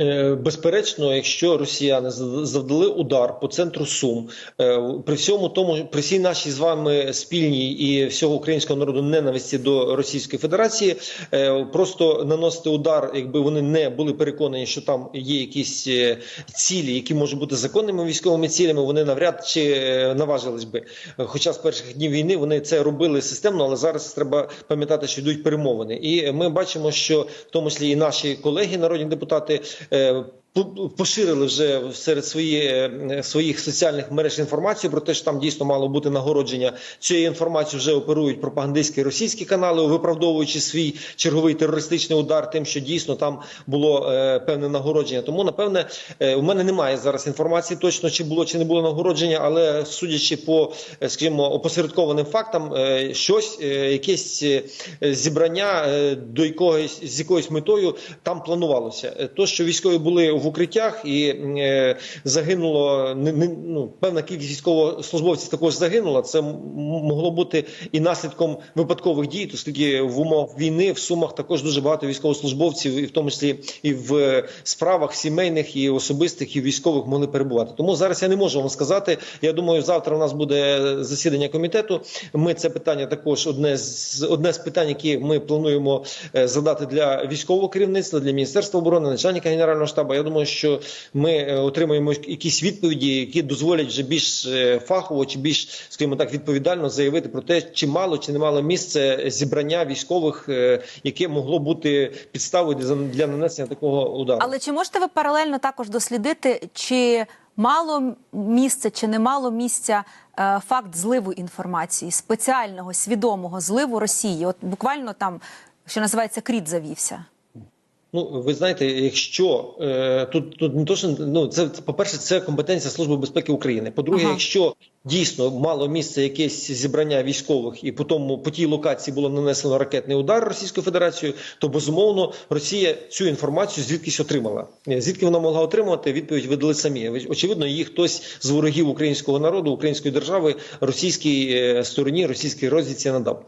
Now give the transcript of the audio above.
Е, Безперечно, якщо росіяни завдали удар по центру Сум, е, при всьому тому, при всій нашій з вами спільній і всього українського народу ненависті до Російської Федерації, е, просто наносити удар, якби вони не були переконані, що там є якісь цілі, які можуть бути законними військовими цілями, вони навряд чи наважились би. Хоча з перших днів війни вони це робили системно, але зараз треба пам'ятати, що йдуть перемовини. І ми бачимо, що в тому числі і наші колеги, народні депутати. eh, Поширили вже серед свої, е, своїх соціальних мереж інформацію про те, що там дійсно мало бути нагородження. Цією інформацією вже оперують пропагандистські російські канали, виправдовуючи свій черговий терористичний удар, тим, що дійсно там було е, певне нагородження. Тому напевне е, у мене немає зараз інформації точно, чи було чи не було нагородження, але судячи по, е, скажімо, опосередкованим фактам, е, щось, е, якесь е, зібрання е, до якогось з якоюсь метою там планувалося. То, що військові були в укриттях і е, загинуло не, ну, певна кількість військовослужбовців також загинула. Це могло бути і наслідком випадкових дій, оскільки в умовах війни в сумах також дуже багато військовослужбовців, і в тому числі і в справах сімейних, і особистих, і військових могли перебувати. Тому зараз я не можу вам сказати. Я думаю, завтра у нас буде засідання комітету. Ми це питання також одне з одне з питань, які ми плануємо е, задати для військового керівництва, для міністерства оборони, начальника генерального штабу. Я думаю, що ми е, отримаємо якісь відповіді, які дозволять вже більш е, фахово чи більш, скажімо так, відповідально заявити про те, чи мало чи не мало місце зібрання військових, е, яке могло бути підставою для для нанесення такого удару. Але чи можете ви паралельно також дослідити, чи мало місця, чи не мало місця факт зливу інформації, спеціального свідомого зливу Росії? От буквально там, що називається, кріт завівся. Ну, ви знаєте, якщо е, тут тут не то, що ну це по перше, це компетенція Служби безпеки України. По-друге, Ага. якщо дійсно мало місце якесь зібрання військових, і по тому по тій локації було нанесено ракетний удар Російською Федерацією, то безумовно Росія цю інформацію звідкись отримала. Е, Звідки вона могла отримати? Відповідь ви дали самі. Ви- Очевидно, її хтось з ворогів українського народу, української держави, російській е, стороні, російській розвідці надав.